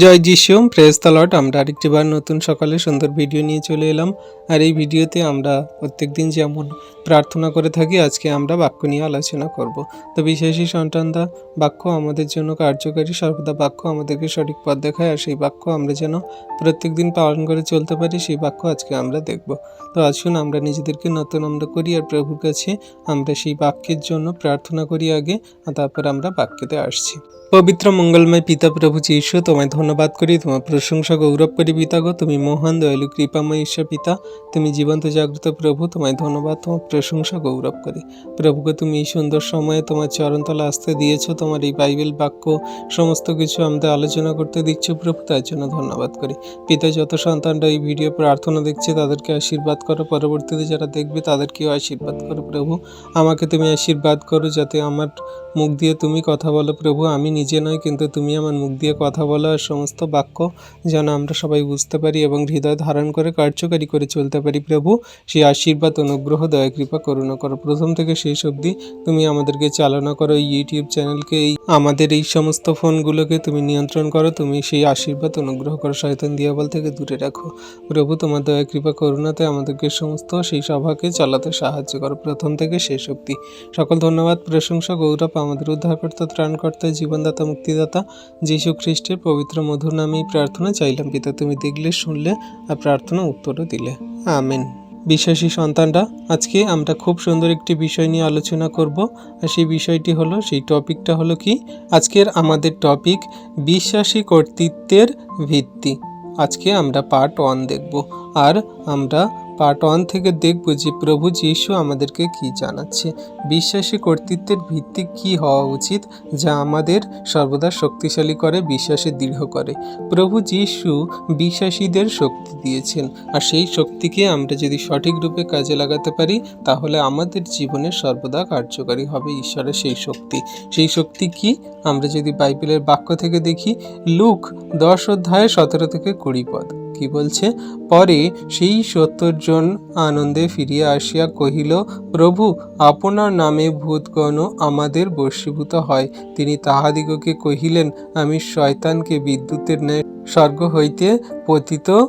জয় যিশু প্রেস লট আমরা আরেকটিবার নতুন সকালে সুন্দর ভিডিও নিয়ে চলে এলাম। আর এই ভিডিওতে আমরা প্রত্যেকদিন যেমন প্রার্থনা করে থাকি, আজকে আমরা বাক্য নিয়ে আলোচনা করব। তো বিশেষই সন্তানদা বাক্য আমাদের জন্য কার্যকারী, সর্বদা বাক্য আমাদেরকে সঠিক পথ দেখায়, আর সেই বাক্য আমরা যেন প্রত্যেকদিন পালন করে চলতে পারি, সেই বাক্য আজকে আমরা দেখব। তো আসুন আমরা নিজেদেরকে নতুন আমরা করি, আর প্রভুর কাছে আমরা সেই বাক্যের জন্য প্রার্থনা করি আগে, আর তারপর আমরা বাক্যতে আসছি। পবিত্র মঙ্গলময় পিতা প্রভু যীশু, তোমায় ধন্যবাদ করি। তোমার প্রশংসা গৌরব করি পিতা গো। তুমি মহান, দয়ালু, কৃপাময় ঈশ্বর পিতা। তুমি জীবন্ত, জাগ্রত প্রভু, তোমায় ধন্যবাদ, তোমার প্রশংসা গৌরব করি। প্রভুকে তুমি এই সুন্দর সময়ে তোমার চরণতলা আসতে দিয়েছ। তোমার এই বাইবেল বাক্য, সমস্ত কিছু আমাদের আলোচনা করতে দিচ্ছ প্রভু, তার জন্য ধন্যবাদ করি। পিতা, যত সন্তানরা এই ভিডিও প্রার্থনা দেখছে, তাদেরকে আশীর্বাদ করো। পরবর্তীতে যারা দেখবে, তাদেরকেও আশীর্বাদ করো প্রভু। আমাকে তুমি আশীর্বাদ করো, যাতে আমার মুখ দিয়ে তুমি কথা বলো প্রভু, আমি নিজে নয় কিন্তু তুমি আমার মুখ দিয়ে কথা বলো আর সমস্ত বাক্য যেন আমরা সবাই বুঝতে পারি এবং হৃদয় ধারণ করে কার্যকারী করে চলতে পারি প্রভু। সেই আশীর্বাদ, অনুগ্রহ, দয়া, কৃপা, করুণা করো। প্রথম থেকে শেষ অবধি তুমি আমাদেরকে চালনা করো ইউটিউব চ্যানেলকে, এই আমাদের এই সমস্ত ফোনগুলোকে তুমি নিয়ন্ত্রণ করো, তুমি সেই আশীর্বাদ, অনুগ্রহ করো শয়তান দিয়াবল থেকে দূরে রাখো। প্রভু, তোমার দয়া, কৃপা, করুণাতে আমাদেরকে সমস্ত সেই সভাকে চালাতে সাহায্য করো প্রথম থেকে শেষ অবধি। সকল ধন্যবাদ, প্রশংসা, গৌরব আমাদের উদ্ধারকর্তা ত্রাণকর্তা জীবনদাতা, মুক্তিদাতা, যীশু খ্রিস্টের পবিত্র মধুর নামেই প্রার্থনা চাইলাম। পিতা, তুমি দেখলে, শুনলে আর প্রার্থনা উত্তরও দিলে। আমেন। বিশ্বাসী সন্তানরা, আজকে আমরা খুব সুন্দর একটি বিষয় নিয়ে আলোচনা করব আর সেই বিষয়টি হলো, সেই টপিকটা হলো কি? আজকের আমাদের টপিক বিশ্বাসী কর্তৃত্বের ভিত্তি। আজকে আমরা পার্ট ওয়ান দেখব। আর আমরা পার্ট ওয়ান থেকে দেখব যে প্রভু যীশু আমাদেরকে কি জানাচ্ছে। বিশ্বাসী কর্তৃত্বের ভিত্তি কি হওয়া উচিত যা আমাদের সর্বদা শক্তিশালী করে, বিশ্বাসে দৃঢ় করে। প্রভু যীশু বিশ্বাসীদের শক্তি দিয়েছেন। আর সেই শক্তিকে আমরা যদি সঠিক রূপে কাজে লাগাতে পারি, তাহলে আমাদের জীবনে সর্বদা কার্যকারী হবে ঈশ্বরের সেই শক্তি। সেই শক্তি কি? আমরা যদি বাইবেলের বাক্য থেকে দেখি, লুক দশ অধ্যায় সতেরো থেকে কুড়ি পদ। কি বলছে? পরে সেই সত্তর জন আনন্দে ফিরিয়া আসিয়া কহিল, প্রভু, আপনার নামে ভূতগণ আমাদের বশীভূত হয়। তিনি তাহাদিগকে কহিলেন, আমি শয়তানকে বিদ্যুতের ন্যায় স্বর্গ হইতে পতিত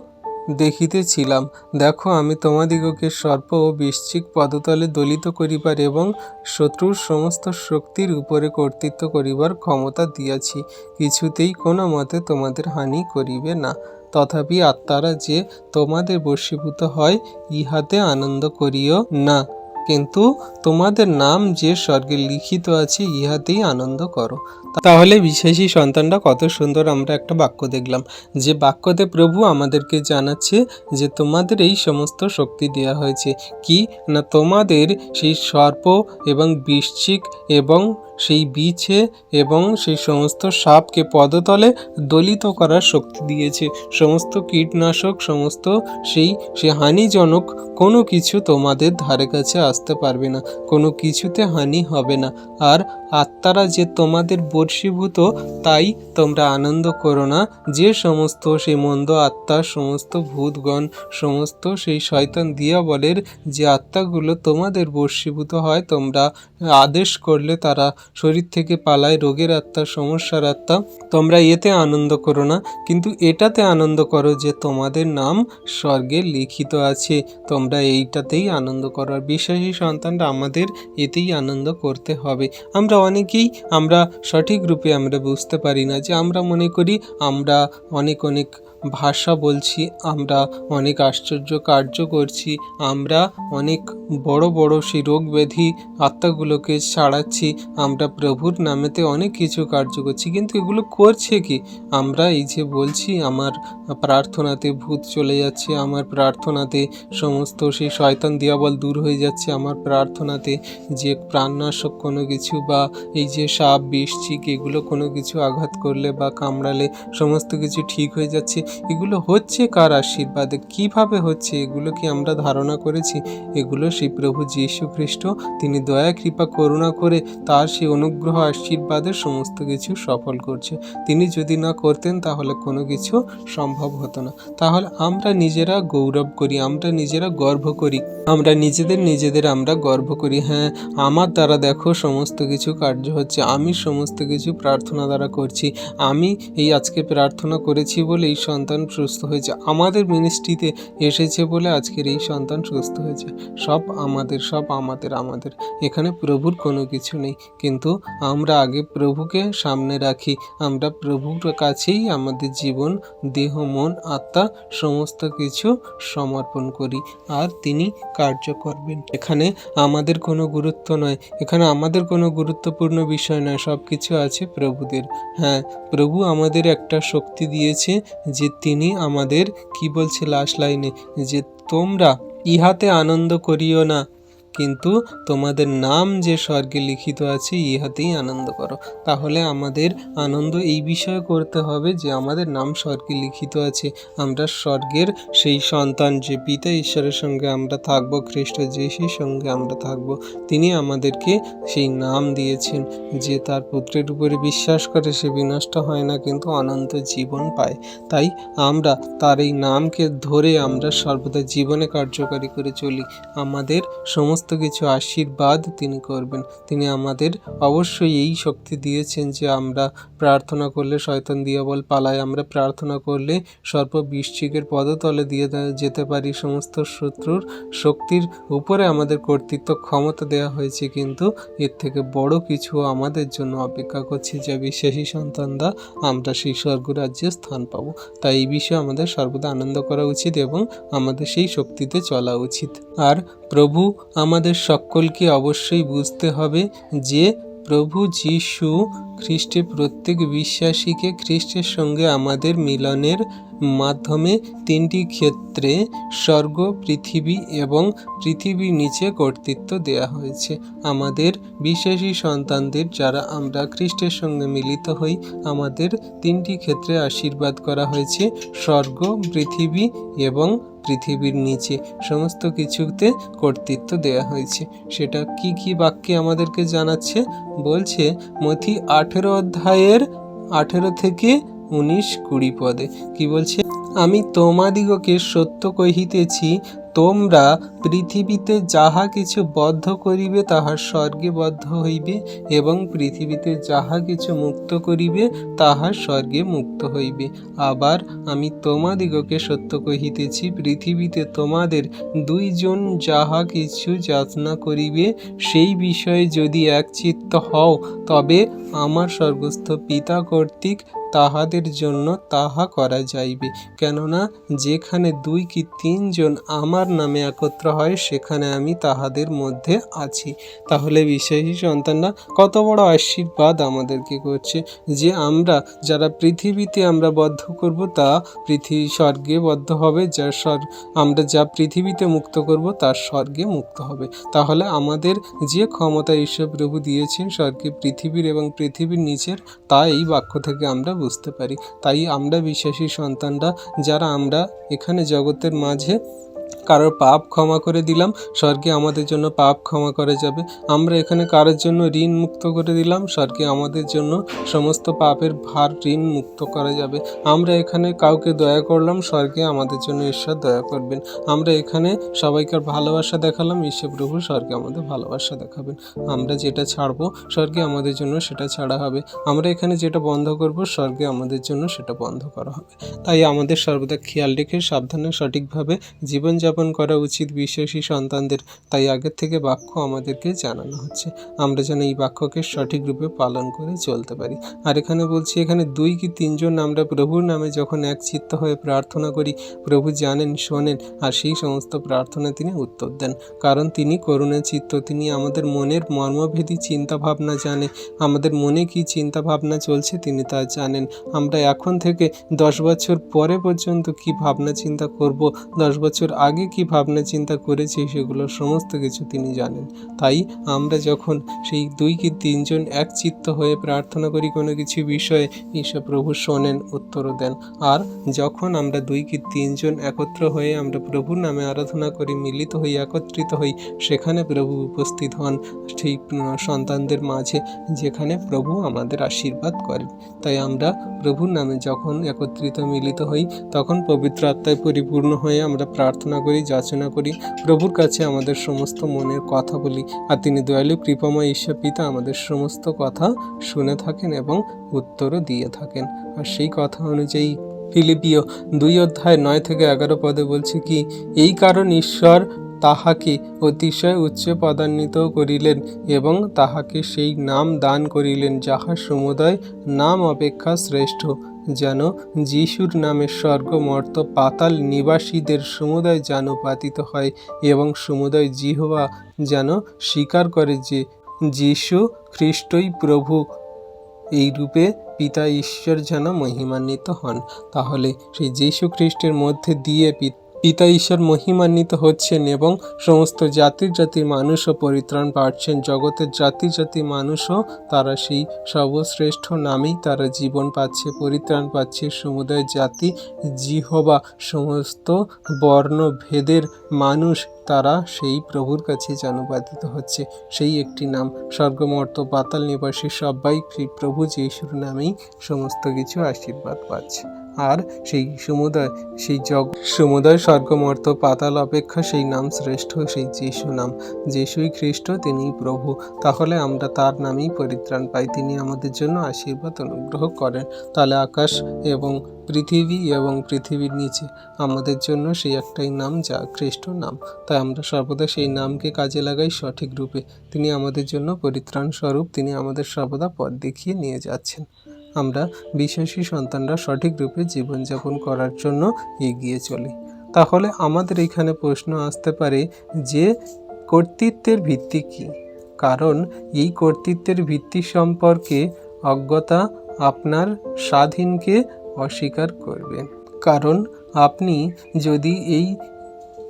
দেখিতেছিলাম। দেখো, আমি তোমাদিগকে সর্প ও বৃশ্চিক পদতলে দলিত করিবার এবং শত্রুর সমস্ত শক্তির উপরে কর্তৃত্ব করিবার ক্ষমতা দিয়াছি। কিছুতেই কোনো মতে তোমাদের হানি করিবে না। তথাপি আত্মারা যে তোমাদের বশীভূত হয়, ইহাতে আনন্দ করিও না। কিন্তু তোমাদের নাম যে স্বর্গে লিখিত আছে, ইহাতেই আনন্দ করো। তাহলে বিশেষী সন্তানরা কত সুন্দর আমরা একটা বাক্য দেখলাম। যে বাক্যতে প্রভু আমাদেরকে জানাচ্ছে যে তোমাদের এই সমস্ত শক্তি দেওয়া হয়েছে। কি? না তোমাদের সেই সর্প এবং বৃশ্চিক এবং সেই বিছে এবং সেই সমস্ত সাপকে পদতলে দলিত করার শক্তি দিয়েছে। সমস্ত কীটনাশক, সমস্ত সেই, সে হানিজনক কোনো কিছু তোমাদের ধারে কাছে আসতে পারবে না। কোনো কিছুতে হানি হবে না। আর আত্মারা যে তোমাদের বর্ষীভূত, তাই তোমরা আনন্দ করো না। যে সমস্ত সেই মন্দ আত্মা, সমস্ত ভূতগণ, সমস্ত সেই শয়তান দিয়া বলের যে আত্মাগুলো তোমাদের বর্ষীভূত হয়, তোমরা আদেশ করলে তারা শরীর থেকে পালায় রোগের আত্মা, সমস্যার আত্মা। তোমরা এতে আনন্দ করো না, কিন্তু এটাতে আনন্দ করো যে তোমাদের নাম স্বর্গে লিখিত আছে। তোমরা এইটাতেই আনন্দ করো। আর বিশ্বাসী সন্তানরা আমাদের এতেই আনন্দ করতে হবে। আমরা অনেকেই, আমরা সঠিক রূপে আমরা বুঝতে পারি না যে আমরা মনে করি আমরা অনেক অনেক ভাষা বলছি, আমরা অনেক আশ্চর্য কার্য করছি, আমরা অনেক বড় বড় সেই রোগ ব্যাধি আত্মাগুলোকে ছাড়াচ্ছি আমরা প্রভুর নামেতে অনেক কিছু কার্য করছি, কিন্তু এগুলো করছে কি? আমরা এই যে বলছি, আমার প্রার্থনাতে ভূত চলে যাচ্ছে, আমার প্রার্থনাতে সমস্ত সেই শয়তান দিয়াবল দূর হয়ে যাচ্ছে, আমার প্রার্থনাতে যে প্রাণনাশক কোনো কিছু বা এই যে সাপ বৃশ্চিক এগুলো কোনো কিছু আঘাত করলে বা কামড়ালে সমস্ত কিছু ঠিক হয়ে যাচ্ছে এগুলো হচ্ছে কার আশীর্বাদে? কীভাবে হচ্ছে? এগুলো কি আমরা ধারণা করেছি? এগুলো সেই প্রভু যীশু খ্রিস্ট, তিনি দয়া, কৃপা, করুণা করে তার সেই অনুগ্রহ, আশীর্বাদে সমস্ত কিছু সফল করছে। তিনি যদি না করতেন তাহলে কোনো কিছু সম্ভব হতো না। তাহলে আমরা নিজেরা গৌরব করি, আমরা নিজেরা গর্ব করি। আমরা নিজেদের নিজেদের আমরা গর্ব করি। হ্যাঁ আমার দ্বারা দেখো সমস্ত কিছু কার্য হচ্ছে। আমি সমস্ত কিছু প্রার্থনা দ্বারা করছি। আমি এই আজকে প্রার্থনা করেছি বলে এই সন্তান সুস্থ হয়েছে। আমাদের মিনিস্ট্রিতে এসেছে বলে আজকের এই সন্তান সুস্থ হয়েছে। সব আমাদের সব আমাদের আমাদের। এখানে প্রভুর কোনো কিছু নেই। কিন্তু আমরা আগে প্রভুকে সামনে রাখি। আমরা প্রভুর কাছেই আমাদের জীবন, দেহ, মন, আত্মা সমস্ত কিছু সমর্পণ করি। আর তিনি কার্য করবেন। এখানে আমাদের কোনো গুরুত্ব নয়। এখানে আমাদের কোনো গুরুত্বপূর্ণ বিষয় নয়। সব কিছু আছে প্রভুদের। হ্যাঁ প্রভু আমাদের একটা শক্তি দিয়েছে যে তিনি আমাদের কি বলছে লাস্ট লাইনে? যে তোমরা ইহাতে আনন্দ করিও না। কিন্তু তোমাদের নাম যে স্বর্গে লিখিত আছে, ইহাতেই আনন্দ করো। তাহলে আমাদের আনন্দ এই বিষয়ে করতে হবে যে, আমাদের নাম স্বর্গে লিখিত আছে, আমরা স্বর্গের সেই সন্তান যে পিতা ঈশ্বরের সঙ্গে আমরা থাকব, খ্রিস্ট যিশুর সঙ্গে আমরা থাকব, তিনি আমাদেরকে সেই নাম দিয়েছেন যে, তার পুত্রের উপরে বিশ্বাস করে সে বিনষ্ট হয় না, কিন্তু অনন্ত জীবন পায়। তাই আমরা তার এই নামকে ধরে আমরা সর্বদা জীবনে কার্যকারী করে চলি। আমাদের সমস্ত কিছু আশীর্বাদ তিনি করবেন। তিনি আমাদের অবশ্যই এই শক্তি দিয়েছেন যে আমরা প্রার্থনা করলে শয়তান দিয়াবল পালায়, আমরা প্রার্থনা করলে সর্প বৃশ্চিকের পদতলে দিয়ে যেতে পারি। সমস্ত শত্রুর শক্তির উপরে আমাদের কর্তৃত্ব ক্ষমতা দেওয়া হয়েছে, কিন্তু এর থেকে বড় কিছু আমাদের জন্য অপেক্ষা করছে যা বিশ্বাসী সন্তানরা আমরা সেই স্বর্গরাজ্যে স্থান পাবো। তাই এই বিষয়ে আমাদের সর্বদা আনন্দ করা উচিত এবং আমাদের সেই শক্তিতে চলা উচিত। আর প্রভু আমাদের সকলকে অবশ্যই বুঝতে হবে যে প্রভু যীশু খ্রিস্টে প্রত্যেক বিশ্বাসীকে খ্রিস্টের সঙ্গে আমাদের মিলনের মাধ্যমে তিনটি ক্ষেত্রে স্বর্গ, পৃথিবী এবং পৃথিবীর নিচে কর্তৃত্ব দেয়া হয়েছে। আমাদের বিশ্বাসী সন্তানদের যারা আমরা খ্রিস্টের সঙ্গে মিলিত হই, আমাদের তিনটি ক্ষেত্রে আশীর্বাদ করা হয়েছে, স্বর্গ, পৃথিবী এবং পৃথিবীর নিচে। সমস্ত কিছুতে কর্তৃত্ব দেয়া হয়েছে। সেটা কি কি বাক্যে আমাদেরকে জানাচ্ছে? বলছে মথি আঠেরো অধ্যায়ের আঠেরো থেকে উনিশ কুড়ি পদে। কি বলছে? আমি তোমাদিগকে সত্য কহিতেছি, তোমরা পৃথিবীতে যাহা কিছু বদ্ধ করিবে তাহা স্বর্গে বদ্ধ হইবে এবং পৃথিবীতে যাহা কিছু মুক্ত করিবে তাহা স্বর্গে মুক্ত হইবে। আবার আমি তোমাদিগকে সত্য কহিতেছি, পৃথিবীতে তোমাদের দুইজন যাহা কিছু যাচনা করিবে সেই বিষয়ে যদি একচিত্ত হও, তবে আমার স্বর্গস্থ পিতা কর্তৃক তাহাদের জন্য তাহা করা যাইবে। কেননা, যেখানে দুই কি তিনজন আমার নামে একত্র হয়, সেখানে আমি তাহাদের মধ্যে আছি। তাহলে বিশ্বাসী সন্তানরা, কত বড় আশীর্বাদ আমাদেরকে করছে যে আমরা, যারা পৃথিবীতে আমরা বদ্ধ করব, তা পৃথিবী স্বর্গে বদ্ধ হবে। যা স্বর্গ আমরা যা পৃথিবীতে মুক্ত করব, তার স্বর্গে মুক্ত হবে। তাহলে আমাদের যে ক্ষমতা ঈশ্বর প্রভু দিয়েছেন, স্বর্গে পৃথিবীর এবং পৃথিবীর নিচের তা এই বাক্য থেকে আমরা বুঝতে পারি। তাই আমরা বিশ্বাসী সন্তানরা যারা আমরা এখানে জগতের মাঝে কারোর পাপ ক্ষমা করে দিলাম, স্বর্গে আমাদের জন্য পাপ ক্ষমা করা যাবে। আমরা এখানে কারোর জন্য ঋণ মুক্ত করে দিলাম, স্বর্গে আমাদের জন্য সমস্ত পাপের ভার ঋণ মুক্ত করা যাবে। আমরা এখানে কাউকে দয়া করলাম, স্বর্গে আমাদের জন্য ঈশ্বর দয়া করবেন। আমরা এখানে সবাইকার ভালোবাসা দেখালাম ঈশ্বর প্রভু স্বর্গে আমাদের ভালোবাসা দেখাবেন। আমরা যেটা ছাড়বো, স্বর্গে আমাদের জন্য সেটা ছাড়া হবে। আমরা এখানে যেটা বন্ধ করব, স্বর্গে আমাদের জন্য সেটা বন্ধ করা হবে। তাই আমাদের সর্বদা খেয়াল রেখে সাবধানে সঠিকভাবে জীবনযাপন করা উচিত বিশ্বাসী সন্তানদের। তাই আগের থেকে বাক্য আমাদেরকে জানানো হচ্ছে। আমরা যেন এই বাক্যকে সঠিক রূপে পালন করে চলতে পারি। আর এখানে বলছি, এখানে দুই কি তিনজন আমরা প্রভুর নামে যখন এক চিত্ত হয়ে প্রার্থনা করি, প্রভু জানেন, শোনেন, আর সেই সমস্ত প্রার্থনা তিনি উত্তর দেন। কারণ তিনি করুণা চিত্ত, তিনি আমাদের মনের মর্মভেদী চিন্তা ভাবনা জানে। আমাদের মনে কি চিন্তা ভাবনা চলছে তিনি তা জানেন। আমরা এখন থেকে দশ বছর পরে পর্যন্ত কি ভাবনা চিন্তা করব? দশ বছর আগে কি ভাবনা চিন্তা করেছি সেগুলো সমস্ত কিছু তিনি জানেন। তাই আমরা যখন সেই দুই কি তিনজন এক চিত্ত হয়ে প্রার্থনা করি কোনো কিছু বিষয়ে ঈশ্বর প্রভু শোনেন, উত্তরও দেন। আর যখন আমরা দুই কি তিনজন একত্র হয়ে আমরা প্রভুর নামে আরাধনা করি, মিলিত হই, একত্রিত হই, সেখানে প্রভু উপস্থিত হন সেই সন্তানদের মাঝে, যেখানে প্রভু আমাদের আশীর্বাদ করেন। তাই আমরা প্রভুর নামে যখন একত্রিত, মিলিত হই, তখন পবিত্র আত্মায় পরিপূর্ণ হয়ে আমরা প্রার্থনা করি, যাচনা করি। প্রভুর কাছে আমাদের সমস্ত মনের কথা বলি আর তিনি দয়ালু, কৃপাময় ঈশ্বর পিতা আমাদের সমস্ত কথা শুনে থাকেন এবং উত্তরও দিয়ে থাকেন। আর সেই কথা অনুযায়ী ফিলিপিও দুই অধ্যায় নয় থেকে এগারো পদে বলছে কি, এই কারণ ঈশ্বর তাহাকে অতিশয় উচ্চ পদান্বিত করিলেন এবং তাহাকে সেই নাম দান করিলেন যাহা সমুদয় নাম অপেক্ষা শ্রেষ্ঠ, যেন যিশুর নামে স্বর্গ মর্ত পাতাল নিবাসীদের সমুদয় যেন পাতিত হয় এবং সমুদয় জিহবা যেন স্বীকার করে যে যিশু খ্রিস্টই প্রভু। এই রূপে পিতা ঈশ্বর যেন মহিমান্বিত হন। তাহলে সেই যীশু খ্রিস্টের মধ্যে দিয়ে পিতা ঈশ্বর মহিমান্বিত হচ্ছেন এবং সমস্ত জাতির জাতির মানুষও পরিত্রাণ পাচ্ছেন। জগতের জাতি জাতি মানুষও তারা সেই সর্বশ্রেষ্ঠ নামেই তারা জীবন পাচ্ছে, পরিত্রাণ পাচ্ছে। সমুদায় জাতি, জিহবা, সমস্ত বর্ণ ভেদের মানুষ তারা সেই প্রভুর কাছে জানুবাদিত হচ্ছে। সেই একটি নাম, স্বর্গমর্ত, পাতাল নিবাসী সবাই সেই প্রভু যিশুর নামেই সমস্ত কিছু আশীর্বাদ পাচ্ছে। আর সেই সমুদায়, সেই জগ, সমুদয় স্বর্গমর্ত পাতাল অপেক্ষা সেই নাম শ্রেষ্ঠ, সেই যিশু নাম। যিশুই খ্রিস্ট, তিনিই প্রভু। তাহলে আমরা তার নামেই পরিত্রাণ পাই। তিনি আমাদের জন্য আশীর্বাদ অনুগ্রহ করেন। তাহলে আকাশ এবং পৃথিবী এবং পৃথিবীর নিচে আমাদের জন্য সেই একটাই নাম, যা খ্রিস্ট নাম। তাই আমরা সর্বদা সেই নামকে কাজে লাগাই সঠিক রূপে। তিনি আমাদের জন্য পরিত্রাণ স্বরূপ। তিনি আমাদের সর্বদা পথ দেখিয়ে নিয়ে যাচ্ছেন। আমরা বিশ্বাসী সন্তানরা সঠিক রূপে জীবনযাপন করার জন্য এগিয়ে চলি। তাহলে আমাদের এখানে প্রশ্ন আসতে পারে যে কর্তৃত্বের ভিত্তি কী? কারণ এই কর্তৃত্বের ভিত্তি সম্পর্কে অজ্ঞতা আপনার স্বাধীনকে অস্বীকার করবেন কারণ আপনি যদি এই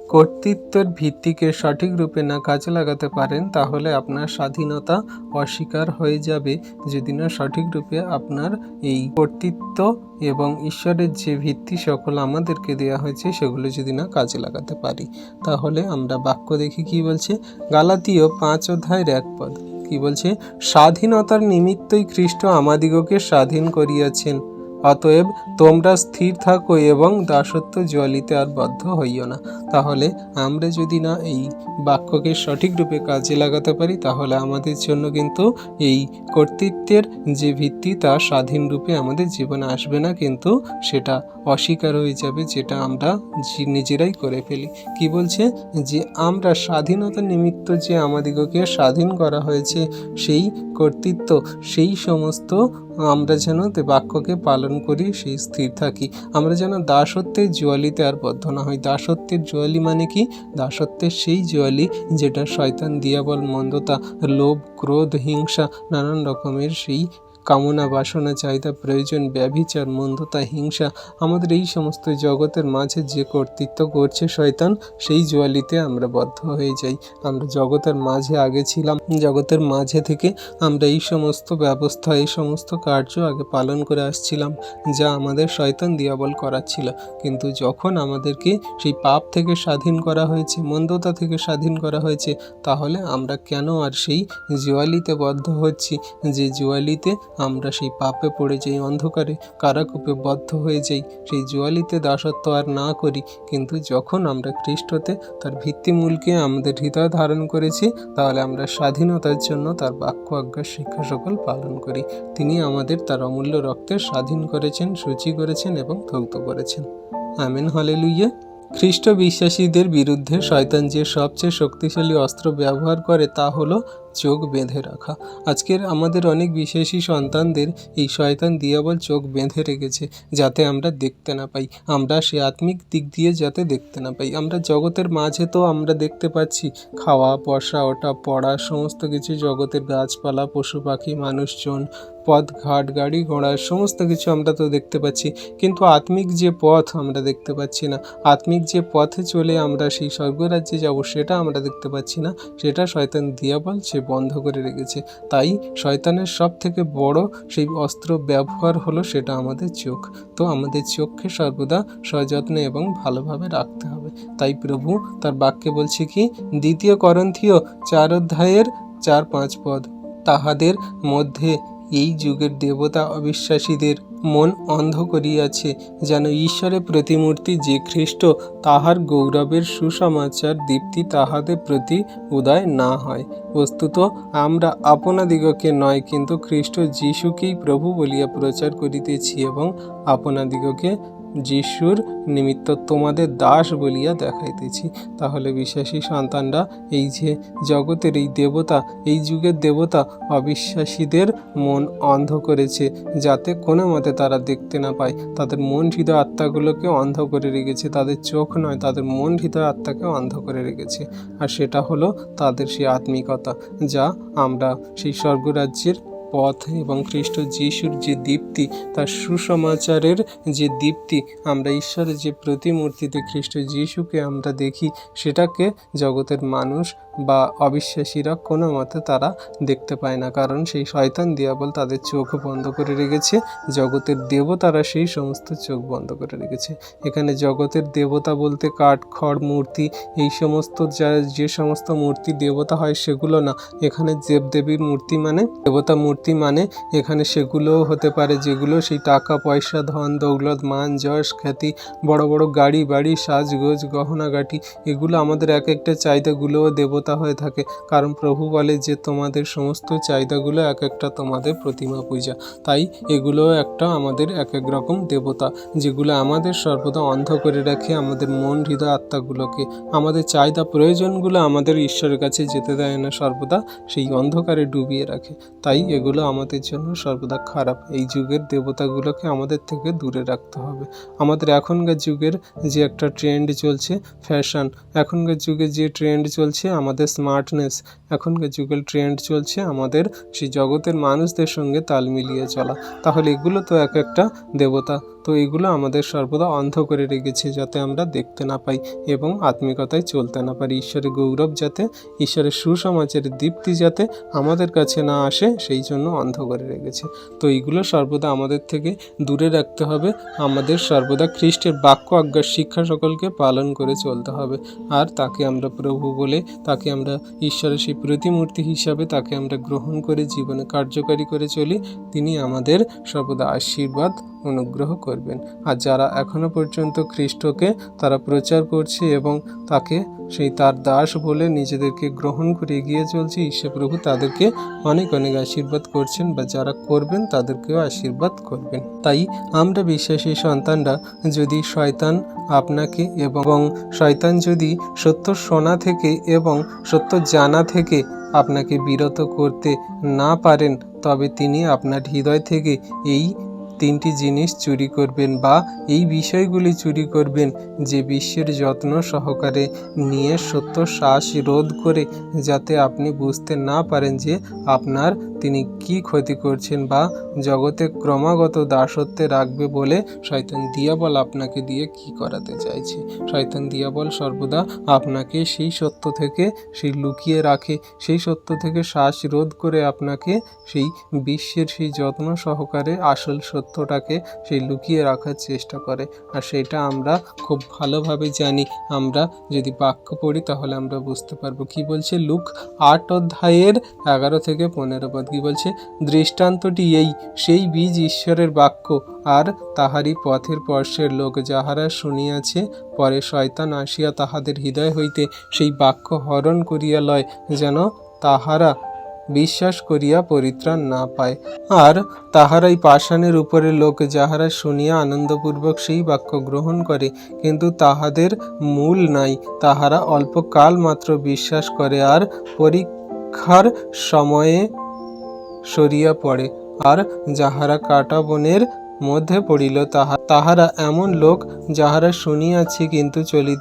কর্তৃত্বের ভিত্তিকে সঠিক রূপে না কাজে লাগাতে পারেন, তাহলে আপনার স্বাধীনতা অস্বীকার হয়ে যাবে। যদি না, সঠিক রূপে আপনার এই কর্তৃত্ব এবং ঈশ্বরের যে ভিত্তি সকল আমাদেরকে দেওয়া হয়েছে, সেগুলো যদি না কাজে লাগাতে পারি, তাহলে আমরা বাক্য দেখি কি বলছে? গালাতীয় পাঁচ অধ্যায়ের এক পদ। কি বলছে? স্বাধীনতার নিমিত্তই খ্রিস্ট আমাদিগকে স্বাধীন করিয়াছেন। অতএব তোমরা স্থির থাকো এবং দাসত্ব জলিতে আর বাধ্য হইও না। তাহলে আমরা যদি না এই বাক্যকে সঠিক রূপে কাজে লাগাতে পারি, তাহলে আমাদের জন্য কিন্তু এই কর্তৃত্বের যে ভিত্তি, তা স্বাধীন রূপে আমাদের জীবনে আসবে না, কিন্তু সেটা অস্বীকার হয়ে যাবে, যেটা আমরা নিজেরাই করে ফেলি। কি বলছে? যে আমরা স্বাধীনতা নিমিত্ত যে আমাদিগকে স্বাধীন করা হয়েছে, সেই কর্তৃত্ব, সেই সমস্ত আমরা যেন বাক্যকে পালন করি, সেই স্থির থাকি। আমরা যেন দাসত্বের জোয়ালিতে আর বদ্ধ না হই। দাসত্বের জোয়ালি মানে কি? দাসত্বের সেই জোয়ালি যেটা শয়তান, দিয়াবল, মন্দতা, লোভ, ক্রোধ, হিংসা, নানান রকমের সেই কামনা, বাসনা, চাহিদা, প্রয়োজন, ব্যভিচার, মন্দতা, হিংসা আমাদের এই সমস্ত জগতের মাঝে যে কর্তৃত্ব করছে শয়তান, সেই জোয়ালিতে আমরা বদ্ধ হয়ে যাই। আমরা জগতের মাঝে আগে ছিলাম, জগতের মাঝে থেকে আমরা এই সমস্ত ব্যবস্থা, এই সমস্ত কার্য আগে পালন করে আসছিলাম, যা আমাদের শয়তান দিয়াবল করাচ্ছিল। কিন্তু যখন আমাদেরকে সেই পাপ থেকে স্বাধীন করা হয়েছে, মন্দতা থেকে স্বাধীন করা হয়েছে, তাহলে আমরা কেন আর সেই জোয়ালিতে বদ্ধ হচ্ছি? যে জোয়ালিতে আমরা সেই পাপে পড়ে যাই, অন্ধকারে কারাকূপে বদ্ধ হয়ে যাই, সেই জোয়ালিতে দাসত্ব আর না করি। কিন্তু যখন আমরা খ্রিস্টতে তার ভিত্তিমূলকে আমাদের হৃদয় ধারণ করেছি, তাহলে আমরা স্বাধীনতার জন্য তার বাক্য আজ্ঞার শিক্ষা সকল পালন করি। তিনি আমাদের তার অমূল্য রক্তের স্বাধীন করেছেন, সূচি করেছেন এবং ধৌত করেছেন। আমেন হলেলুইয়া খ্রিস্ট বিশ্বাসীদের বিরুদ্ধে শয়তান যে সবচেয়ে শক্তিশালী অস্ত্র ব্যবহার করে তা হলো চোখ বেঁধে রাখা। আজকের আমাদের অনেক বিশেষী সন্তানদের এই শয়তান দিয়াবল চোখ বেঁধে রেখেছে, যাতে আমরা দেখতে না পাই। আমরা সে আত্মিক দিক দিয়ে যাতে দেখতে না পাই। আমরা জগতের মাঝে তো আমরা দেখতে পাচ্ছি। খাওয়া, বসা, ওঠা, পড়া, সমস্ত কিছু জগতের গাছপালা, পশু পাখি, মানুষজন, পথ, ঘাট, গাড়ি ঘোড়া, সমস্ত কিছু আমরা তো দেখতে পাচ্ছি। কিন্তু আত্মিক যে পথ আমরা দেখতে পাচ্ছি না। আত্মিক যে পথে চলে আমরা সেই স্বর্গরাজ্যে যাব, সেটা আমরা দেখতে পাচ্ছি না। সেটা শয়তান দিয়াবল সে বন্ধ করে রেখেছে। তাই শয়তানের সব থেকে বড় সেই অস্ত্র ব্যবহার হলো সেটা আমাদের চোখ। তো আমাদের চোখকে সর্বদা সযত্নে এবং ভালোভাবে রাখতে হবে। তাই প্রভু তার বাক্যে বলছে কি, দ্বিতীয় করন্থীয় চার অধ্যায়ের চার পাঁচ পদ, তাহাদের মধ্যে এই যুগের দেবতা অবিশ্বাসীদের মন অন্ধ করিয়াছে, যেন ঈশ্বরের প্রতিমূর্তি যে খ্রিস্ট তাহার গৌরবের সুসমাচার দীপ্তি তাহাদের প্রতি উদয় না হয়। বস্তুত, আমরা আপনাদিগকে নয়, কিন্তু খ্রিস্ট যীশুকেই প্রভু বলিয়া প্রচার করিতেছি এবং আপনাদিগকে যিশুর নিমিত্ত তোমাদের দাস বলিয়া দেখাইতেছি। তাহলে বিশ্বাসী সন্তানরা, এই যে জগতের এই দেবতা, এই যুগের দেবতা অবিশ্বাসীদের মন অন্ধ করেছে, যাতে কোনো মতে তারা দেখতে না পায়। তাদের মন হৃদয় আত্মাগুলোকে অন্ধ করে রেখেছে, তাদের চোখ নয়, তাদের মন হৃদয় আত্মাকে অন্ধ করে রেখেছে। আর সেটা হলো তাদের সেই আত্মিকতা, যা আমরা সেই স্বর্গরাজ্যের পথ এবং খ্রিস্ট যিশুর যে দীপ্তি, তার সুসমাচারের যে দীপ্তি, আমরা ঈশ্বরের যে প্রতিমূর্তিতে খ্রিস্ট যিশুকে আমরা দেখি, সেটাকে জগতের মানুষ বা অবিশ্বাসীরা কোনো মতে তারা দেখতে পায় না। কারণ সেই শয়তান দিয়াবল তাদের চোখ বন্ধ করে রেখেছে। জগতের দেবতারা সেই সমস্ত চোখ বন্ধ করে রেখেছে। এখানে জগতের দেবতা বলতে কাঠ, খড়, মূর্তি, এই সমস্ত যা, যে সমস্ত মূর্তি দেবতা হয় সেগুলো না। এখানে দেবদেবীর মূর্তি মানে দেবতা মূর্তি মানে এখানে সেগুলোও হতে পারে যেগুলো সেই টাকা, পয়সা, ধন, দৌলত, মান, যশ, খ্যাতি, বড় বড় গাড়ি বাড়ি, সাজগোজ, গহনাগাটি, এগুলো আমাদের এক একটা চাহিদাগুলোও দেবতা হয়ে থাকে। কারণ প্রভু বলে যে, তোমাদের সমস্ত চাহিদাগুলো এক একটা তোমাদের প্রতিমা পূজা। তাই এগুলো একটা আমাদের এক এক রকম দেবতা, যেগুলো আমাদের সর্বদা অন্ধ করে রাখে আমাদের মন হৃদয় আত্মাগুলোকে। আমাদের চাহিদা প্রয়োজনগুলো আমাদের ঈশ্বরের কাছে যেতে দেয় না, সর্বদা সেই অন্ধকারে ডুবিয়ে রাখে। তাই এগুলো আমাদের জন্য সর্বদা খারাপ। এই যুগের দেবতাগুলোকে আমাদের থেকে দূরে রাখতে হবে। আমাদের এখনকার যুগের যে একটা ট্রেন্ড চলছে ফ্যাশন এখনকার যুগে যে ট্রেন্ড চলছে, আমাদের স্মার্টনেস এখনকার যুগের ট্রেন্ড চলছে আমাদের সেই জগতের মানুষদের সঙ্গে তাল মিলিয়ে চলা। তাহলে এগুলো তো এক একটা দেবতা। তো এগুলো আমাদের সর্বদা অন্ধ করে রেখেছে যাতে আমরা দেখতে না পাই এবং আত্মিকতায় চলতে না পারি। ঈশ্বরের গৌরব যাতে, ঈশ্বরের সুসমাচারের দীপ্তি যাতে আমাদের কাছে না আসে, সেই জন্য অন্ধ করে রেখেছে। তো এইগুলো সর্বদা আমাদের থেকে দূরে রাখতে হবে। আমাদের সর্বদা খ্রিস্টের বাক্য আজ্ঞার শিক্ষা সকলকে পালন করে চলতে হবে। আর তাকে আমরা প্রভু বলে, তাকে আমরা ঈশ্বরের সেই প্রতিমূর্তি হিসাবে, তাকে আমরা গ্রহণ করে, জীবনে কার্যকারী করে চলি। তিনি আমাদের সর্বদা আশীর্বাদ অনুগ্রহ করবেন। আর যারা এখনও পর্যন্ত খ্রিস্টকে তারা প্রচার করছে এবং তাকে সেই তার দাস বলে নিজেদেরকে গ্রহণ করে এগিয়ে চলছে ঈশ্বরপ্রভু তাদেরকে অনেক অনেক আশীর্বাদ করছেন বা যারা করবেন তাদেরকেও আশীর্বাদ করবেন। তাই আমরা বিশ্বাসী সন্তানরা, যদি শয়তান আপনাকে এবং শয়তান যদি সত্য শোনা থেকে এবং সত্য জানা থেকে আপনাকে বিরত করতে না পারেন, তবে তিনি আপনার হৃদয় থেকে এই তিনটি জিনিস চুরি করবেন বা এই বিষয়গুলি চুরি করবেন যে বিশ্বের যত্ন সহকারে নিয়ে সত্য শ্বাস রোধ করে যাতে আপনি বুঝতে না পারেন যে আপনার তিনি কি ক্ষতি করছেন বা জগতে ক্রমাগত দাসত্বে রাখবে বলে শয়তান দিয়াবল আপনাকে দিয়ে কি করাতে চাইছে? শয়তান দিয়াবল সর্বদা আপনাকে সেই সত্য থেকে সেই লুকিয়ে রাখে, সেই সত্য থেকে শ্বাস রোধ করে আপনাকে সেই বিশ্বের সেই যত্ন সহকারে আসল সত্যটাকে সেই লুকিয়ে রাখার চেষ্টা করে। আর সেটা আমরা খুব ভালোভাবে জানি। আমরা যদি বাক্য পড়ি তাহলে আমরা বুঝতে পারব। কি বলছে? লুক আট অধ্যায়ের এগারো থেকে পনেরো পদ। কি বলছে? দৃষ্টান্তটি এই, সেই বীজ ঈশ্বরের বাক্য। আর তাহারই পথের পর্শের লোক যাহারা শুনিয়াছে, পরে শয়তান আসিয়া তাহাদের হৃদয় হইতে সেই বাক্য হরণ করিয়া লয়, যেন তাহারা বিশ্বাস করিয়া পরিত্রাণ না পায়। আর তাহারাই পাষাণের উপরে লোক যাহারা শুনিয়া আনন্দপূর্বক সেই বাক্য গ্রহণ করে, কিন্তু তাহাদের মূল নাই। তাহারা অল্পকাল মাত্র বিশ্বাস করে আর পরীক্ষার সময়ে সরিয়া পড়ে। আর যাহারা কাটা বনের মধ্যে পড়িল, তাহা তাহারা এমন লোক যাহারা শুনিয়াছি কিন্তু চলি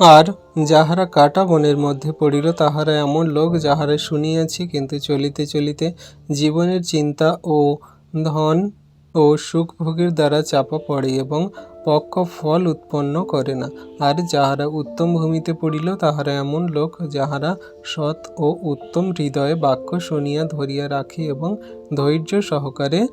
আর যাহারা কাটা বনের মধ্যে পড়িল, তাহারা এমন লোক যাহারা শুনিয়াছি, কিন্তু চলিতে চলিতে জীবনের চিন্তা ও ধন ও সুখ ভোগের দ্বারা চাপা পড়ে এবং পক্ষ ফল উৎপন্ন করে না। আর যাহারা উত্তম ভূমিতে পড়িল, তাহারা এমন লোক যাহারা সৎ ও উত্তম হৃদয়ে বাক্য শুনিয়া ধরিয়া রাখে এবং ধৈর্য সহকারে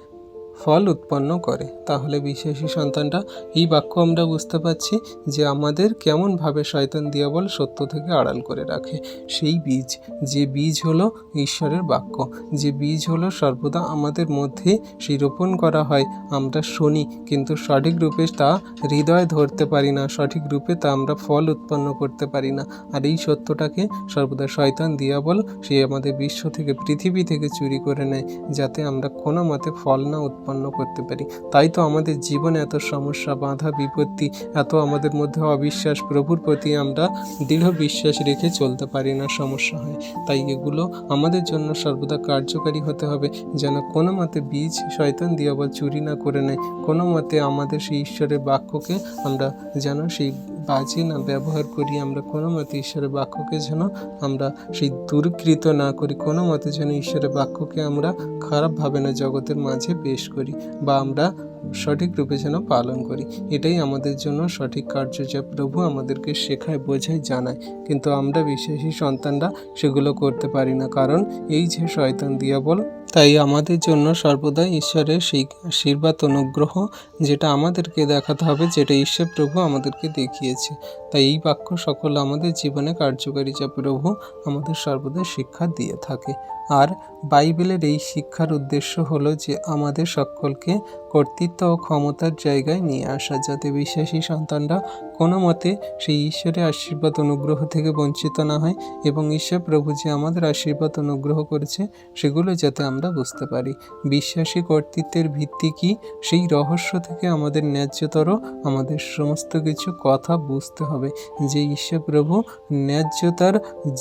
ফল উৎপন্ন করে। তাহলে বিশ্বাসী সন্তানটা এই বাক্য আমরা বুঝতে পারছি যে আমাদের কেমনভাবে শয়তান দিয়াবল সত্য থেকে আড়াল করে রাখে। সেই বীজ, যে বীজ হলো ঈশ্বরের বাক্য, যে বীজ হলো সর্বদা আমাদের মধ্যে সেই রোপণ করা হয়, আমরা শুনি, কিন্তু সঠিক রূপে তা হৃদয় ধরতে পারি না, সঠিক রূপে তা আমরা ফল উৎপন্ন করতে পারি না। আর এই সত্যটাকে সর্বদা শয়তান দিয়াবল, সে আমাদের বিশ্ব থেকে, পৃথিবী থেকে চুরি করে নেয়, যাতে আমরা কোনো মতে ফল না উৎপন্ন করতে পারি। তাই তো আমাদের জীবনে এত সমস্যা, বাধা, বিপত্তি, এত আমাদের মধ্যে অবিশ্বাস, প্রভুর প্রতি আমরা দৃঢ় বিশ্বাস রেখে চলতে পারি না, সমস্যা হয়। তাই এগুলো আমাদের জন্য সর্বদা কার্যকারী হতে হবে। যেন কোনো মতে বীজ শয়তান দিয়ে আবার চুরি না করে নেয়। কোনো মতে আমাদের সেই ঈশ্বরের বাক্যকে আমরা যেন সেই বাজে না ব্যবহার করি। আমরা কোনো মতে ঈশ্বরের বাক্যকে যেন আমরা সেই দুর্কৃত না করি। কোনো মতে যেন ঈশ্বরের বাক্যকে আমরা খারাপভাবে না জগতের মাঝে পেশ করি। বা আমরা সঠিক রূপে যেন পালন করি। এটাই আমাদের জন্য সঠিক কার্য যা প্রভু আমাদেরকে শেখায়, বোঝায়, জানায়। কিন্তু আমরা বিশ্বাসী সন্তানরা সেগুলো করতে পারি না। কারণ এই যে শয়তান, দিয়াবল তাই আমাদের জন্য সর্বদা ঈশ্বরের আশীর্বাদ, অনুগ্রহ যেটা আমাদেরকে দেখাতে হবে, যেটা ঈশ্বর প্রভু আমাদেরকে দেখিয়েছে। তাই এই বাক্য সকল আমাদের জীবনে কার্যকারী যা প্রভু আমাদের সর্বদা শিক্ষা দিয়ে থাকে। আর বাইবেলের এই শিক্ষার উদ্দেশ্য হলো যে আমাদের সকলকে কর্তৃত্ব ও ক্ষমতার জায়গায় নিয়ে আসা, যাতে বিশ্বাসী সন্তানরা কোনো মতে সেই ঈশ্বরের আশীর্বাদ, অনুগ্রহ থেকে বঞ্চিত না হয় এবং ঈশ্বর প্রভু যে আমাদের আশীর্বাদ, অনুগ্রহ করেছে, সেগুলো যাতে আমরা বুঝতে পারি। বিশ্বাসী কর্তৃত্বের ভিত্তি কি? সেই রহস্য থেকে আমাদের ন্যায্যতর, আমাদের সমস্ত কিছু কথা বুঝতে হবে। যে ঈশ্বরপ্রভু ন্যায্যতার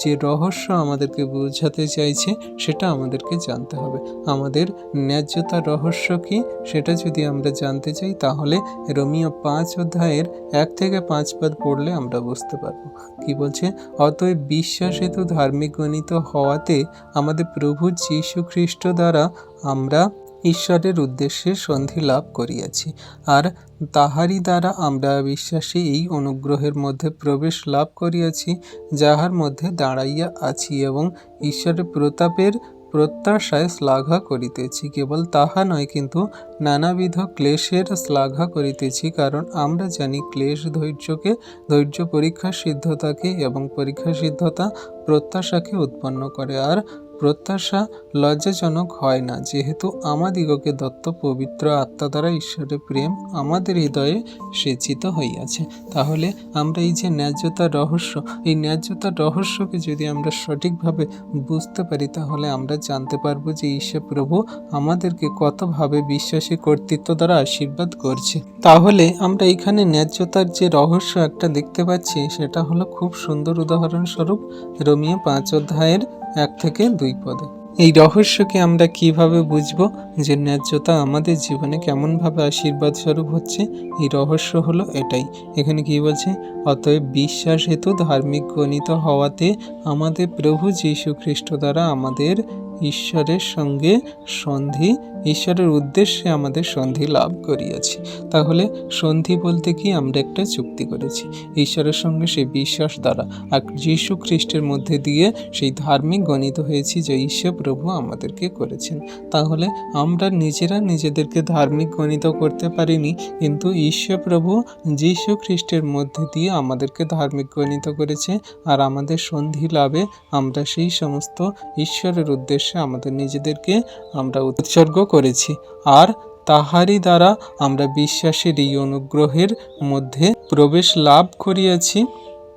যে রহস্য আমাদেরকে বোঝাতে চাইছে, সেটা আমাদেরকে জানতে হবে। আমাদের ন্যায্যতার রহস্য কি, সেটা যদি আমরা জানতে চাই, তাহলে রোমিও পাঁচ অধ্যায়ের এক থেকে পাঁচ পদ পড়লে আমরা বুঝতে পারব। কি বলছে? অতএব বিশ্বাস হেতু ধার্মিক গণিত হওয়াতে আমাদের প্রভু যীশু খ্রিস্ট দ্বারা আমরা ঈশ্বরের উদ্দেশ্যে সন্ধি লাভ করিয়াছি। আর তাহারই দ্বারা আমরা বিশ্বাসী এই অনুগ্রহের মধ্যে প্রবেশ লাভ করিয়াছি, যাহার মধ্যে দাঁড়াইয়া আছি এবং ঈশ্বরের প্রতাপের প্রত্যাশায় শ্লাঘা করিতেছি। কেবল তাহা নয়, কিন্তু নানাবিধ ক্লেশের শ্লাঘা করিতেছি, কারণ আমরা জানি ক্লেশ ধৈর্যকে, ধৈর্য পরীক্ষা সিদ্ধতাকে এবং পরীক্ষা সিদ্ধতা প্রত্যাশাকে উৎপন্ন করে। আর প্রত্যাশা লজ্জাজনক হয় না, যেহেতু আমাদিগকে দত্ত পবিত্র আত্মা দ্বারা ঈশ্বরের প্রেম আমাদের হৃদয়ে সেচিত হইয়াছে। তাহলে আমরা এই যে ন্যায্যতার রহস্য, এই ন্যায্যতার রহস্যকে যদি আমরা সঠিকভাবে বুঝতে পারি, তাহলে আমরা জানতে পারব যে ঈশ্বর প্রভু আমাদেরকে কতভাবে বিশ্বাসী কর্তৃত্ব দ্বারা আশীর্বাদ করছে। তাহলে আমরা এখানে ন্যায্যতার যে রহস্য একটা দেখতে পাচ্ছি, সেটা হলো খুব সুন্দর উদাহরণস্বরূপ রোমিও পাঁচ অধ্যায়ের এক থেকে দুই পদে। এই রহস্যকে আমরা কীভাবে বুঝব যে ন্যায্যতা আমাদের জীবনে কেমনভাবে আশীর্বাদ স্বরূপ হচ্ছে? এই রহস্য হলো এটাই। এখানে কি বলছে? অতএব বিশ্বাস হেতু ধার্মিক গণিত হওয়াতে আমাদের প্রভু যীশু খ্রিস্ট দ্বারা আমাদের ঈশ্বরের সঙ্গে সন্ধি ঈশ্বরের উদ্দেশ্যে আমাদের সন্ধি লাভ করিয়াছি। তাহলে সন্ধি বলতে কি আমরা একটা চুক্তি করেছি। ঈশ্বরের সঙ্গে সেই বিশ্বাস দ্বারা আর যীশু খ্রিস্টের মধ্যে দিয়ে সেই ধার্মিক গণিত হয়েছি যে ঈশ্বর প্রভু আমাদেরকে করেছেন। তাহলে আমরা নিজেরা নিজেদেরকে ধার্মিক গণিত করতে পারিনি, কিন্তু ঈশ্বর প্রভু যীশু খ্রিস্টের মধ্যে দিয়ে আমাদেরকে ধার্মিক গণিত করেছে আর আমাদের সন্ধি লাভে আমরা সেই সমস্ত ঈশ্বরের উদ্দেশ্যে আমাদের নিজেদেরকে আমরা উৎসর্গ করেছি আর তাহারই দ্বারা আমরা বিশ্বাসের এই অনুগ্রহের মধ্যে প্রবেশ লাভ করিয়াছি।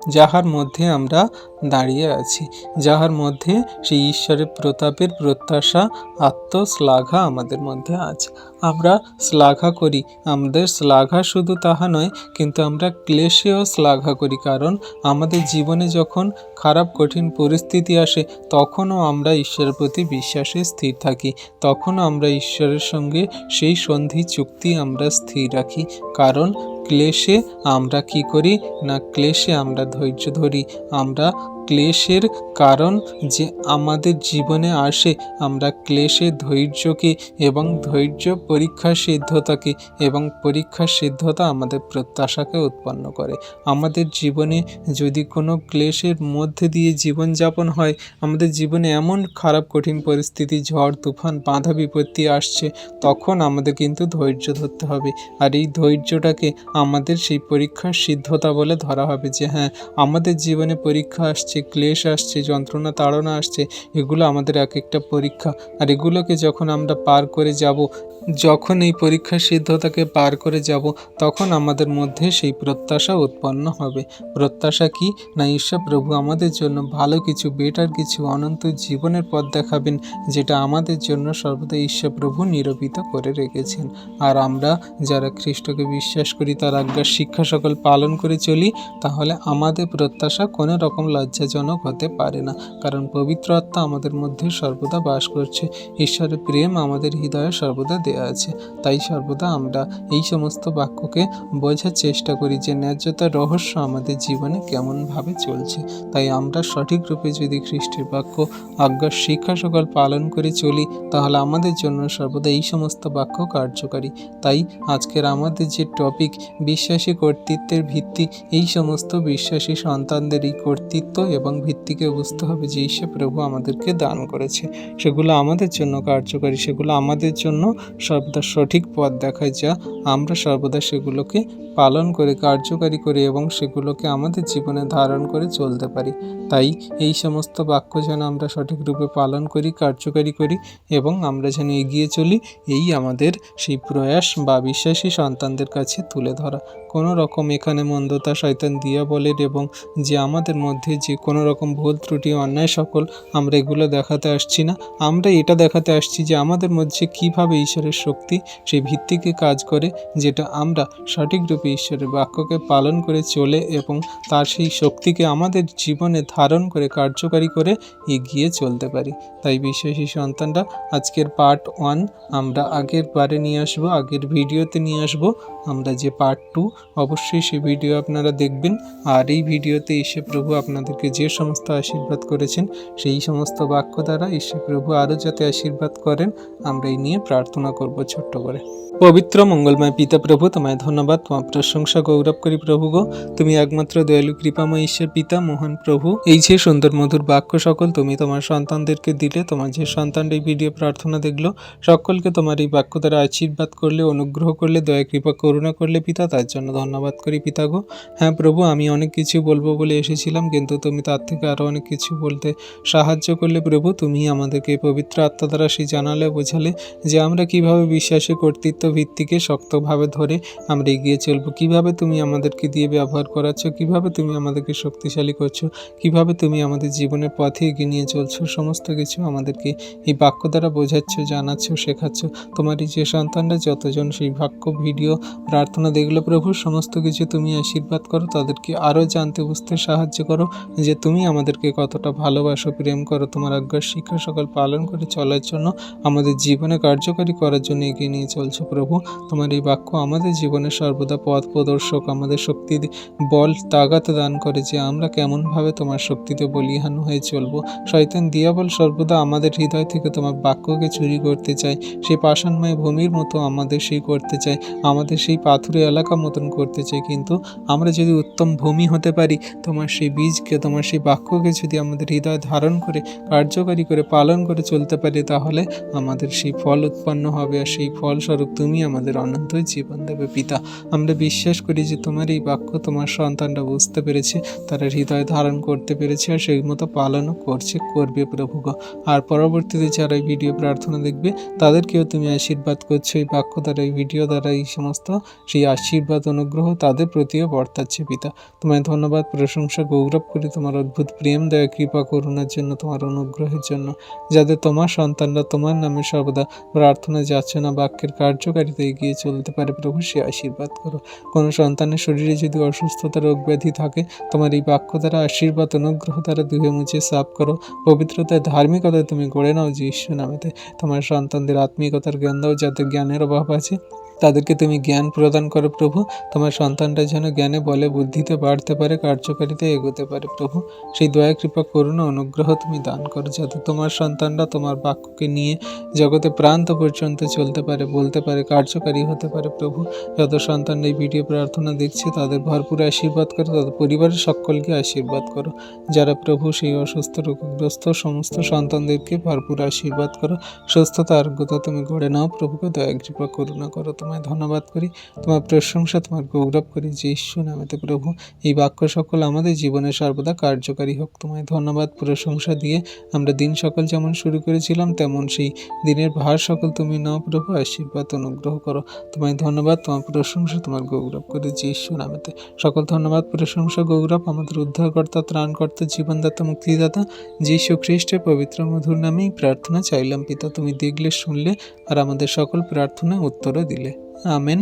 যাহার মধ্যে আমরা দাঁড়িয়ে আছি, যাহার মধ্যে সেই ঈশ্বরের প্রতাপের প্রত্যাশা, আত্মশ্লাঘা আমাদের মধ্যে আছে। আমরা শ্লাঘা করি, আমাদের শ্লাঘা শুধু তাহা নয়, কিন্তু আমরা ক্লেশেও শ্লাঘা করি, কারণ আমাদের জীবনে যখন খারাপ, কঠিন পরিস্থিতি আসে, তখনও আমরা ঈশ্বরের প্রতি বিশ্বাসে স্থির থাকি, তখনও আমরা ঈশ্বরের সঙ্গে সেই সন্ধি চুক্তি আমরা স্থির রাখি, কারণ ক্লেশে আমরা কি করি? না ক্লেশে আমরা ধৈর্য ধরি? আমরা ক্লেশের কারণ যে আমাদের জীবনে আসে, আমরা ক্লেশে ধৈর্যকে এবং ধৈর্য পরীক্ষার সিদ্ধতাকে এবং পরীক্ষার সিদ্ধতা আমাদের প্রত্যাশাকে উৎপন্ন করে। আমাদের জীবনে যদি কোনো ক্লেশের মধ্যে দিয়ে জীবনযাপন হয়, আমাদের জীবনে এমন খারাপ, কঠিন পরিস্থিতি, ঝড়, তুফান, বাধা বিপত্তি আসছে, তখন আমাদের কিন্তু ধৈর্য ধরতে হবে। আর এই ধৈর্যটাকে আমাদের সেই পরীক্ষার সিদ্ধতা বলে ধরা হবে যে হ্যাঁ আমাদের জীবনে পরীক্ষা আসছে ক্লেশ আসছে, যন্ত্রণা, তাড়না আসছে, এগুলো আমাদের এক একটা পরীক্ষা। আর এগুলোকে যখন আমরা পার করে যাব যখন এই পরীক্ষার সিদ্ধতাকে পার করে যাব, তখন আমাদের মধ্যে সেই প্রত্যাশা উৎপন্ন হবে। প্রত্যাশা কি? না, ঈশ্বর প্রভু আমাদের জন্য ভালো কিছু বেটার কিছু, অনন্ত জীবনের পথ দেখাবেন, যেটা আমাদের জন্য সর্বদা ঈশ্বর প্রভু নিরূপিত করে রেখেছেন। আর আমরা যারা খ্রিস্টকে বিশ্বাস করি, তার আজ্ঞার শিক্ষা সকল পালন করে চলি, তাহলে আমাদের প্রত্যাশা কোনো রকম লজ্জাজনক হতে পারে না, কারণ পবিত্র আত্মা আমাদের মধ্যে সর্বদা বাস করছে। ঈশ্বরের প্রেম আমাদের হৃদয়ে সর্বদা দেয়া আছে। তাই সর্বদা আমরা এই সমস্ত বাক্যকে বোঝার চেষ্টা করি যে ন্যায্যতার রহস্য আমাদের জীবনে কেমনভাবে চলছে। তাই আমরা সঠিক রূপে যদি খ্রিস্টের বাক্য আজ্ঞার শিক্ষা সকল পালন করে চলি, তাহলে আমাদের জন্য সর্বদা এই সমস্ত বাক্য কার্যকারী। তাই আজকের আমাদের যে টপিক বিশ্বাসী কর্তৃত্বের ভিত্তি, এই সমস্ত বিশ্বাসী সন্তানদের এই কর্তৃত্ব এবং ভিত্তিকে বুঝতে হবে যে ঈশ্বর প্রভু আমাদেরকে দান করেছে। সেগুলো আমাদের জন্য কার্যকারী, সেগুলো আমাদের জন্য সর্বদা সঠিক পথ দেখায়, যা আমরা সর্বদা সেগুলোকে পালন করে, কার্যকারী করে এবং সেগুলোকে আমাদের জীবনে ধারণ করে চলতে পারি। তাই এই সমস্ত বাক্য যেন আমরা সঠিক রূপে পালন করি, কার্যকারী করি এবং আমরা যেন এগিয়ে চলি, এই আমাদের সেই প্রয়াস বা বিশ্বাসী সন্তানদের কাছে তুলে ধরা। কোনো রকম এখানে মন্দতা শয়তান দিয়া বলের এবং যে আমাদের মধ্যে যে কোনো রকম ভুল ত্রুটি, অন্যায় সকল আমরা এগুলো দেখাতে আসছি না। আমরা এটা দেখাতে আসছি যে আমাদের মধ্যে কীভাবে ঈশ্বরের শক্তি সেই ভিত্তিকে কাজ করে, যেটা আমরা সঠিক রূপে ঈশ্বরের বাক্যকে পালন করে চলে এবং তার সেই শক্তিকে আমাদের জীবনে ধারণ করে কার্যকারী করে এগিয়ে চলতে পারি। তাই বিশ্বাসী সন্তানরা, আজকের পার্ট ওয়ান আমরা আগের বারে নিয়ে আসব, আগের ভিডিওতে নিয়ে আসব। আমরা যে পার্ট টু অবশ্যই সেই ভিডিও আপনারা দেখবেন। আর এই ভিডিওতে ঈশ্বর প্রভু আপনাদেরকে যে সমস্ত আশীর্বাদ করেছেন, সেই সমস্ত বাক্য দ্বারা ঈশ্বর প্রভু আরও যাতে আশীর্বাদ করেন, আমরা এই নিয়ে প্রার্থনা করব ছোট্ট করে। পবিত্র, মঙ্গলময় পিতা প্রভু, তোমায় ধন্যবাদ। তোমার প্রশংসা গৌরব করি প্রভু গো। তুমি একমাত্র দয়ালু, কৃপাময় ঈশ্বর পিতা, মহান প্রভু। এই যে সুন্দর, মধুর বাক্য সকল তুমি তোমার সন্তানদেরকে দিলে, তোমার যে সন্তান এই ভিডিও প্রার্থনা দেখল, সকলকে তোমার এই বাক্য দ্বারা আশীর্বাদ করলে, অনুগ্রহ করলে, দয়া, কৃপা, করুণা করলে পিতা, তার জন্য ধন্যবাদ করি পিতা গো। হ্যাঁ প্রভু, আমি অনেক কিছু বলব বলে এসেছিলাম, কিন্তু তুমি তার থেকে আরও অনেক কিছু বলতে সাহায্য করলে প্রভু। তুমি আমাদেরকে পবিত্র আত্মা দ্বারা সেই জানালে, বোঝালে যে আমরা কীভাবে বিশ্বাসী কর্তৃত্ব ভিত্তিকে শক্তভাবে ধরে আমরা এগিয়ে চলবো? কীভাবে তুমি আমাদেরকে দিয়ে ব্যবহার করাচ্ছ? কীভাবে তুমি আমাদেরকে শক্তিশালী করছ? কীভাবে তুমি আমাদের জীবনের পথে এগিয়ে নিয়ে চলছো? সমস্ত কিছু আমাদেরকে এই বাক্য দ্বারা বোঝাচ্ছ, জানাচ্ছ, শেখাচ্ছ। তোমার এই যে সন্তানরা, যতজন সেই বাক্য ভিডিও প্রার্থনা দেখল, প্রভু, সমস্ত কিছু তুমি আশীর্বাদ করো। তাদেরকে আরও জানতে বুঝতে সাহায্য করো যে তুমি আমাদেরকে কতটা ভালোবাসো, প্রেম করো। তোমার আজ্ঞার শিক্ষা সকল পালন করে চলার জন্য আমাদের জীবনে কার্যকারী করার জন্য এগিয়ে নিয়ে চলছো প্রভু। তোমার এই বাক্য আমাদের জীবনে সর্বদা পথ প্রদর্শক, আমাদের শক্তি বল তাগাত দান করে যে আমরা কেমনভাবে তোমার শক্তিতে বলিহান হয়ে চলবো। শয়তান দিয়াবল সর্বদা আমাদের হৃদয় থেকে তোমার বাক্যকে চুরি করতে চায়। সেই পাষাণময় ভূমির মতো আমাদের সেই করতে চায়, আমাদের সেই পাথুরে এলাকা মতন করতে চায়। কিন্তু আমরা যদি উত্তম ভূমি হতে পারি, তোমার সেই বীজকে, তোমার সেই বাক্যকে যদি আমাদের হৃদয় ধারণ করে, কার্যকারী করে, পালন করে চলতে পারি, তাহলে আমাদের সেই ফল উৎপন্ন হবে। আর সেই ফলস্বরূপ তুমি আমাদের অনন্ত জীবন দেবে, পিতা আমরা বিশ্বাস করি যে তোমার এই বাক্য তোমার সন্তানরা বুঝতে পেরেছে, তারা হৃদয় ধারণ করতে পেরেছে আর সেই মতো পালনও করছে, করবে প্রভু গো। আর পরবর্তীতে যারা এই ভিডিও প্রার্থনা দেখবে, তাদেরকেও তুমি আশীর্বাদ করছ, এই বাক্য দ্বারা, এই ভিডিও দ্বারা, এই সমস্ত সেই আশীর্বাদ অনুগ্রহ তাদের প্রতিও বর্তাচ্ছে, পিতা তোমায় ধন্যবাদ, প্রশংসা, গৌরব করি তোমার অদ্ভুত প্রেম, দয়া, কৃপা, করুণার জন্য, তোমার অনুগ্রহের জন্য যাদের তোমার সন্তানরা তোমার নামে সর্বদা প্রার্থনা যাচ্ছে না বাক্যের কার্যকারিতা এগিয়ে চলতে পারে প্রভু, সে আশীর্বাদ করো। কোনো সন্তানের শরীরে যদি অসুস্থতা রোগ ব্যাধি থাকে, তোমার এই বাক্য দ্বারা আশীর্বাদ, অনুগ্রহ দ্বারা ধুয়ে মুছে সাফ করো। পবিত্রতায়, ধার্মিকতায় তুমি গড়ে নাও যে ঈশ্বর নামেতে তোমার সন্তানদের আত্মিকতার জ্ঞান দাও যাদের জ্ঞানের অভাব আছে। তাদেরকে তুমি জ্ঞান প্রদান করো প্রভু। তোমার সন্তানটা যেন জ্ঞানে, বলে, বুদ্ধিতে বাড়তে পারে, কার্যকারিতা এগোতে পারে প্রভু। সেই দয়া, কৃপা, করুণা, অনুগ্রহ তুমি দান করো, যাতে তোমার সন্তানরা তোমার বাক্যকে নিয়ে জগতে প্রান্ত পর্যন্ত চলতে পারে, বলতে পারে, কার্যকারী হতে পারে প্রভু। যত সন্তান এই ভিডিও প্রার্থনা দেখছে, তাদের ভরপুর আশীর্বাদ করো তাদের পরিবারের সকলকে আশীর্বাদ করো। যারা প্রভু সেই অসুস্থ, রোগগ্রস্ত সমস্ত সন্তানদেরকে ভরপুর আশীর্বাদ করো, সুস্থতা, আরোগ্যতা তুমি গড়ে নাও প্রভুকে, দয়া, কৃপা, করুণা করো তোমায় ধন্যবাদ করি, তোমার প্রশংসা, তোমার গৌরব করি, যে ঈশ্বর নামেতে প্রভু, এই বাক্য সকল আমাদের জীবনে সর্বদা কার্যকারী হোক। তোমায় ধন্যবাদ, প্রশংসা দিয়ে আমরা দিন সকল যেমন শুরু করেছিলাম, তেমন সেই দিনের ভার সকল তুমি নাও প্রভু, আশীর্বাদ, অনুগ্রহ করো। তোমায় ধন্যবাদ, তোমার প্রশংসা, তোমার গৌরব করে, যে ঈশ্বর নামেতে সকল ধন্যবাদ, প্রশংসা, গৌরব, আমাদের উদ্ধারকর্তা, ত্রাণকর্তা, জীবনদাতা, মুক্তিদাতা, যীশু খ্রিস্টের পবিত্র মধুর নামেই প্রার্থনা চাইলাম, পিতা, তুমি দেখলে, শুনলে, আর আমাদের সকল প্রার্থনা উত্তরও দিলে। আমেন